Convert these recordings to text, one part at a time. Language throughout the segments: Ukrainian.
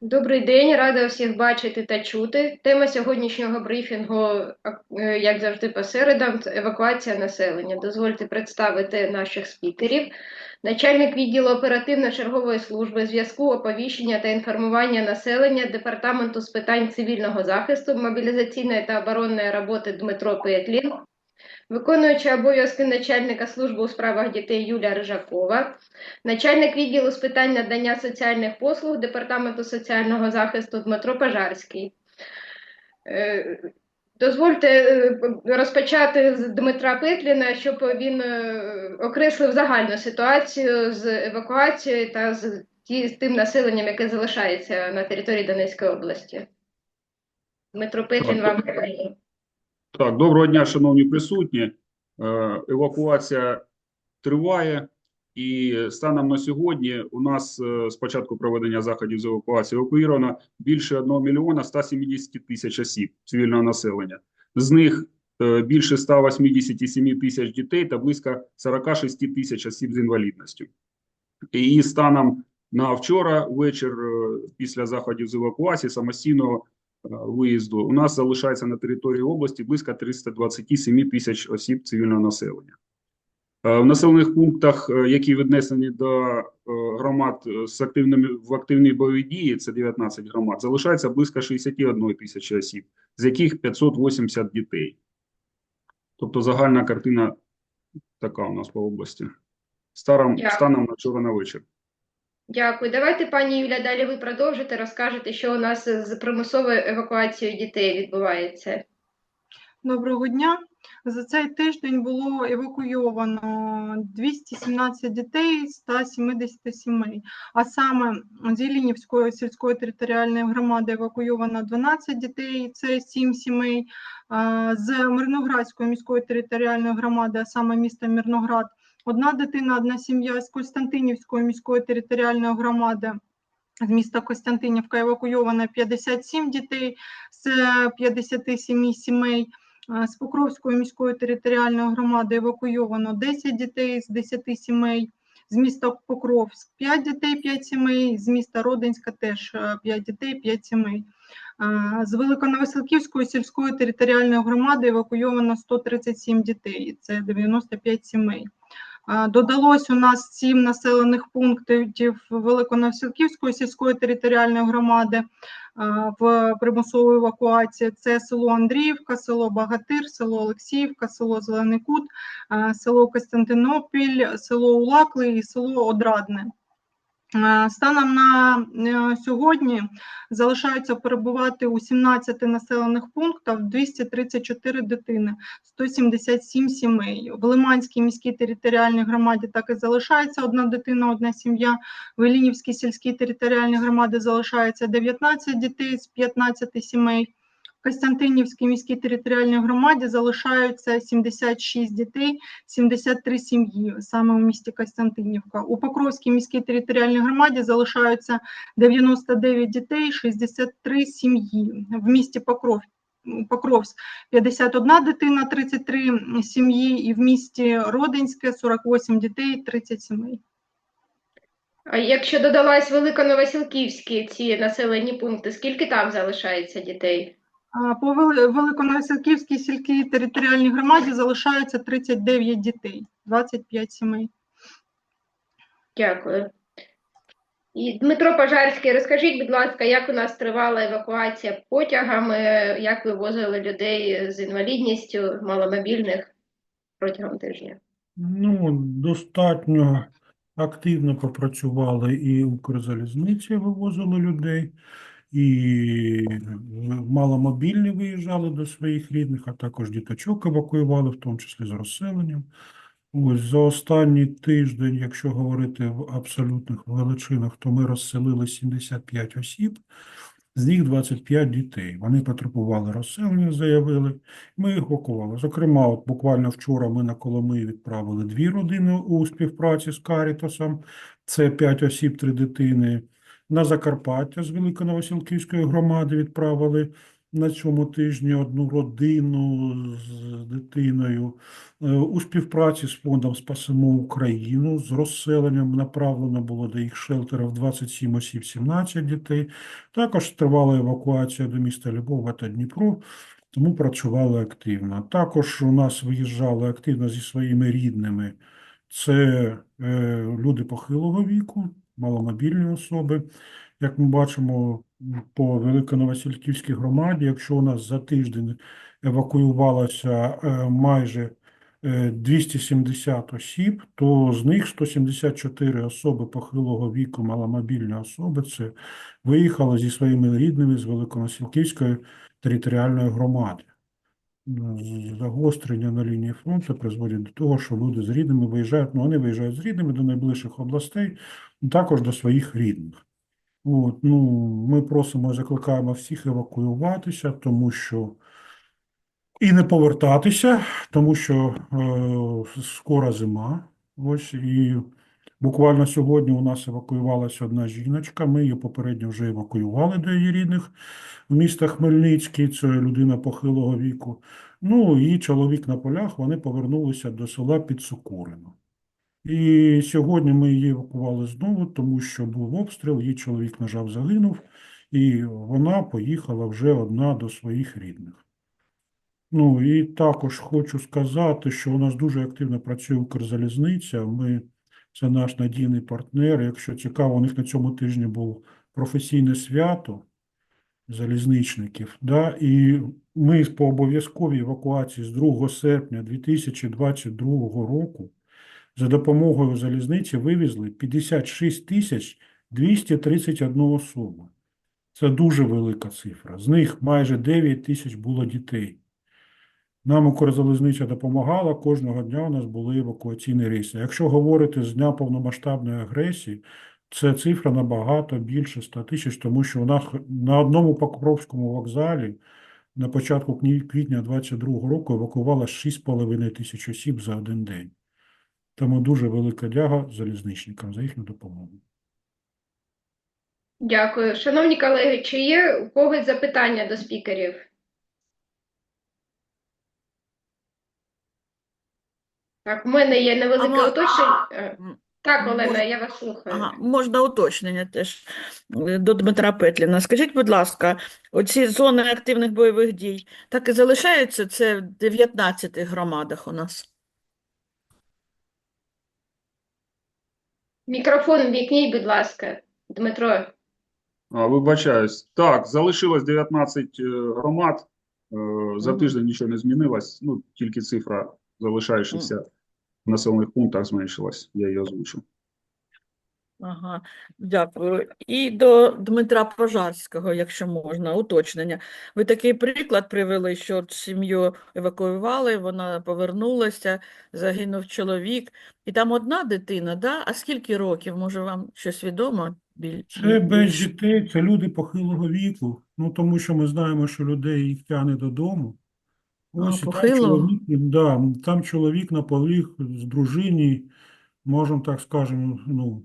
Добрий день, рада всіх бачити та чути. Тема сьогоднішнього брифінгу, е, як завжди по середам, евакуація населення. Дозвольте представити наших спікерів. Начальник відділу оперативно-чергової служби зв'язку, оповіщення та інформування населення Департаменту з питань цивільного захисту, мобілізаційної та оборонної роботи Дмитро Петлін, виконуюча обов'язки начальника служби у справах дітей Юлія Рижакова, Начальник відділу з питань надання соціальних послуг Департаменту соціального захисту Дмитро Пожарський. Е, Дозвольте е, розпочати з Дмитра Петліна, щоб він е, окреслив загальну ситуацію з евакуацією та з тим населенням, яке залишається на території Донецької області. Дмитро Петлін, вам. Так, доброго дня, шановні присутні. Е, Евакуація триває, і станом на сьогодні у нас е, з початку проведення заходів з евакуації евакуїровано більше 1 мільйона 170 тисяч осіб цивільного населення. З них е, більше 187 тисяч дітей та близько 46 тисяч осіб з інвалідністю. І станом на вчора вечір, е, після заходів з евакуації, самостійного е, виїзду, у нас залишається на території області близько 327 тисяч осіб цивільного населення. Е, В населених пунктах, е, які віднесені до е, громад е, з активними в активній бойовій дії, це 19 громад, залишається близько 61 тисячі осіб, з яких 580 дітей. Тобто загальна картина така у нас по області. Старом, Дякую. станом на вчора на вечір. Дякую. Давайте, пані Юля, далі ви продовжите, розкажете, що у нас з примусовою евакуацією дітей відбувається. Доброго дня. За цей тиждень було евакуйовано 217 дітей з 170 сімей. А саме з Єлінівської сільської територіальної громади евакуйовано 12 дітей, це 7 сімей. З Мирноградської міської територіальної громади, а саме міста Мирноград, одна дитина, одна сім'я з Костянтинівської міської територіальної громади. З міста Костянтинівка евакуйовано 57 дітей з 57 сімей. Е, З Покровської міської територіальної громади евакуйовано 10 дітей з 10 сімей. З міста Покровськ 5 дітей, 5 сімей. З міста Родинська теж 5 дітей, 5 сімей. Е, З Великоновоселківської сільської територіальної громади евакуйовано 137 дітей. Це 95 сімей. Додалось у нас сім населених пунктів Великоносілківської сільської територіальної громади в примусову евакуації. Це село Андріївка, село Багатир, село Олексіївка, село Зелений Кут, село Костянтинопіль, село Улакли і село Одрадне. Е, Станом на е, сьогодні залишаються перебувати у 17 населених пунктах 234 дитини, 177 сімей. В Лиманській міській територіальній громаді так і залишається одна дитина, одна сім'я. В Елінівській сільській територіальній громаді залишається 19 дітей з 15 сімей. В Костянтинівській міській територіальній громаді залишаються 76 дітей, 73 сім'ї саме у місті Костянтинівка. У Покровській міській територіальній громаді залишаються 99 дітей, 63 сім'ї. В місті Покров Покровськ 51 дитина, 33 сім'ї, і в місті Родинське 48 дітей, 30 сімей. А якщо додалась Великоновосілківські ці населені пункти, скільки там залишається дітей? По Вели- сільській територіальній громаді залишається 39 дітей, 25 сімей. Дякую. І Дмитро Пожарський, розкажіть, будь ласка, як у нас тривала евакуація потягами, як вивозили людей з інвалідністю, маломобільних протягом тижня? Ну, достатньо активно попрацювали і Укрзалізниці вивозили людей, і маломобільні виїжджали до своїх рідних, а також діточок евакуювали, в тому числі з розселенням. Ось за останній тиждень, якщо говорити в абсолютних величинах, то ми розселили 75 осіб, з них 25 дітей. Вони потребували розселення, заявили. Ми їх евакували. Зокрема, от буквально вчора ми на Коломиї відправили дві родини у співпраці з Карітасом. Це 5 осіб, 3 дитини. На Закарпаття з Великоновосілківської громади відправили на цьому тижні одну родину з дитиною. Е, У співпраці з фондом Спасимо Україну з розселенням направлено було до їх шелтерів 27 осіб, 17 дітей. Також тривала евакуація до міста Львова та Дніпро, тому працювали активно. Також у нас виїжджали активно зі своїми рідними. Це е, люди похилого віку, маломобільні особи. Як ми бачимо по Великоновасильківській громаді, якщо у нас за тиждень евакуювалося е, майже е, 270 осіб, то з них 174 особи похилого віку, маломобільні особи, це виїхали зі своїми рідними з Великоновасильківської територіальної громади. Загострення на лінії фронту призводять до того, що люди з рідними виїжджають, ну вони виїжджають з рідними до найближчих областей, також до своїх рідних. От, ну, ми просимо, і закликаємо всіх евакуюватися, тому що і не повертатися, тому що е, скоро зима. Ось і буквально сьогодні у нас евакуювалася одна жіночка. Ми її попередньо вже евакуювали до її рідних в міста Хмельницький. Це людина похилого віку. Ну і чоловік на полях. Вони повернулися до села Підсокурино. І сьогодні ми її евакували знову, тому що був обстріл, її чоловік, на жаль, загинув, і вона поїхала вже одна до своїх рідних. Ну і також хочу сказати, що у нас дуже активно працює Укрзалізниця. Ми, це наш надійний партнер. Якщо цікаво, у них на цьому тижні було професійне свято залізничників. Да? І ми по обов'язковій евакуації з 2 серпня 2022 року за допомогою залізниці вивезли 56 тисяч 231 особу. Це дуже велика цифра. З них майже 9 тисяч було дітей. Нам Укрзалізниця допомагала, кожного дня у нас були евакуаційні рейси. Якщо говорити з дня повномасштабної агресії, це цифра набагато більше 100 тисяч, тому що у нас на одному Покровському вокзалі на початку квітня 2022 року евакувало 6,5 тисяч осіб за один день. Тому дуже велика дяга залізничникам за їхню допомогу. Дякую. Шановні колеги, чи є у когось запитання до спікерів? Так, у мене є невелике Ага. уточнення. Е, Так, Олена, можна- я вас слухаю. Ага, можна уточнення теж е, до Дмитра Петліна. Скажіть, будь ласка, оці зони активних бойових дій так і залишаються? Це в 19 громадах у нас. Мікрофон ввікніть, будь ласка, Дмитро. А, вибачаюсь. Так, залишилось 19 е, громад. Е, За Мгм. тиждень нічого не змінилось. Ну, тільки цифра залишаючихся в населених пунктах зменшилась. Я її озвучу. Ага, дякую. І до Дмитра Пожарського, якщо можна, уточнення. Ви такий приклад привели, що сім'ю евакуювали, вона повернулася, загинув чоловік, і там одна дитина, да? А скільки років? Може, вам щось відомо? Це без дітей, це люди похилого віку. Ну тому що ми знаємо, що людей їх тягне додому. Ось і там похилого? чоловік, да, там чоловік наполіг з дружині, можемо так скажемо, ну,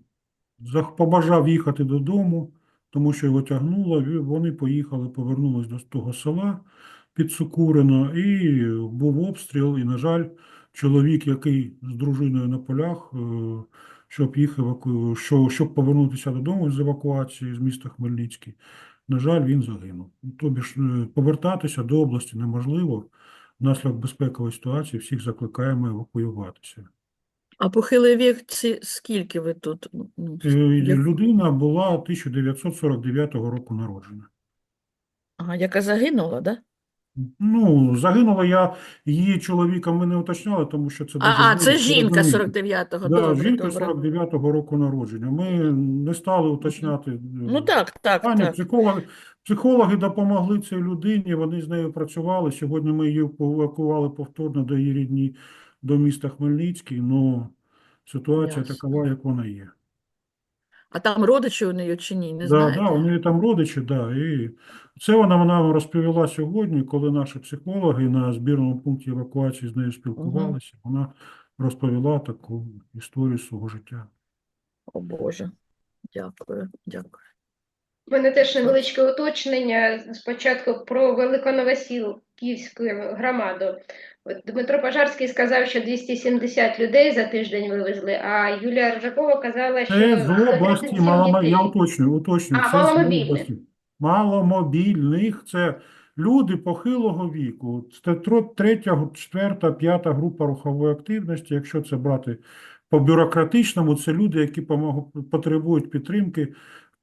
зах- побажав їхати додому, тому що його тягнуло. Вони поїхали, повернулись до того села під Сокурино, і був обстріл. І, на жаль, чоловік, який з дружиною на полях, е, щоб їх еваку... що, щоб повернутися додому з евакуації з міста Хмельницький, на жаль, він загинув. Тобі ж е, повертатися до області неможливо. Внаслідок безпекової ситуації всіх закликаємо евакуюватися. А похилий вік ці скільки ви тут? Ну, Е, як- Людина була 1949 року народжена. Ага, яка загинула, да? Ну, загинула я, її чоловіка ми не уточняли, тому що це А, а, це жінка зрозуміло. 49-го, Да, добре, жінка добре. 49-го року народження. Ми не стали уточняти. е, Ну так, так, питання. так. Психологи, психологи допомогли цій людині, вони з нею працювали. Сьогодні ми її евакували повторно до її рідні, до міста Хмельницький. Ну, ситуація Ясно. такова, як вона є. А там родичі у неї чи ні, не Да, знаєте? да, у неї там родичі, да, і це вона, вона розповіла сьогодні, коли наші психологи на збірному пункті евакуації з нею спілкувалися. Вона розповіла таку історію свого життя. О Боже, дякую, дякую. У мене теж невеличке уточнення спочатку про Великоновосілківську громаду. От Дмитро Пожарський сказав, що 270 людей за тиждень вивезли, а Юлія Ржакова казала, що Це з 137 області, маломо... я уточнюю, уточнюю, А, це маломобільних. Маломобільних, це люди похилого віку. Це третя, четверта, п'ята група рухової активності. Якщо це брати по бюрократичному, це люди, які потребують підтримки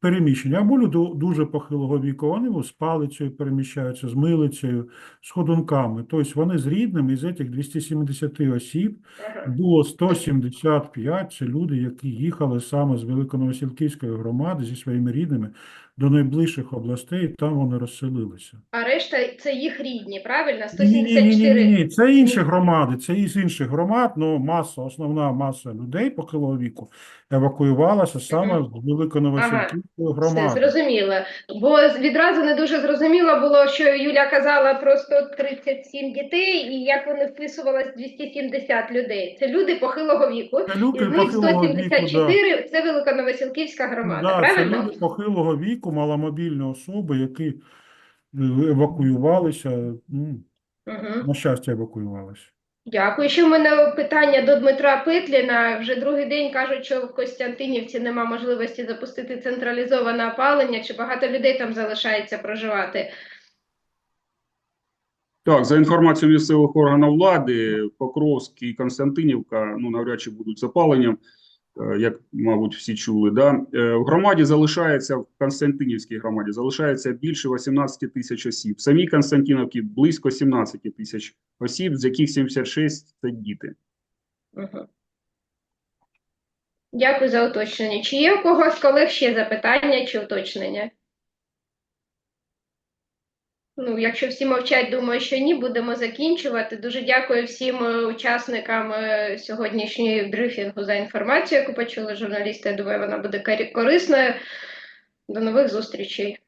в переміщенні. Або люди дуже похилого віку, вони з палицею переміщаються, з милицею, з ходунками. Тобто вони з рідними, із цих 270 осіб було 175, це люди, які їхали саме з Великоновосілківської громади зі своїми рідними до найближчих областей, там вони розселилися. А решта це їх рідні, правильно? Ні, ні, ні, ні, ні, це інші громади, це із інших громад, але маса, основна маса людей похилого віку евакуювалася саме з Великоновосілківської Все зрозуміло. Бо відразу не дуже зрозуміло було, що Юля казала про 137 дітей, і як вони вписувалось 270 людей. Це люди похилого віку. Це люди них похилого віку, да. 174 це Великоновосілківська громада, Да, це люди похилого віку, маломобільні особи, які евакуювалися, ну, Угу. на щастя, евакуювалися. Дякую. Ще в мене питання до Дмитра Петліна. Вже другий день кажуть, що в Костянтинівці нема можливості запустити централізоване опалення. Чи багато людей там залишається проживати? Так, за інформацією місцевих органів влади, Покровськ і Константинівка, ну, навряд чи будуть запаленням, як, мабуть, всі чули. Да? Е, В громаді залишається, в Константинівській громаді залишається більше 18 тисяч осіб. В самій Константинівці близько 17 тисяч осіб, з яких 76 – це діти. Дякую за уточнення. Чи є у когось колег ще запитання чи уточнення? Ну, якщо всі мовчать, думаю, що ні, будемо закінчувати. Дуже дякую всім е, учасникам сьогоднішнього сьогоднішньої брифінгу за інформацію, яку почули журналісти. Я думаю, вона буде корисною. До нових зустрічей.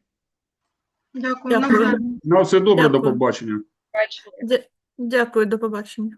Дякую. Дякую. На все добре, до побачення. Дякую, до побачення.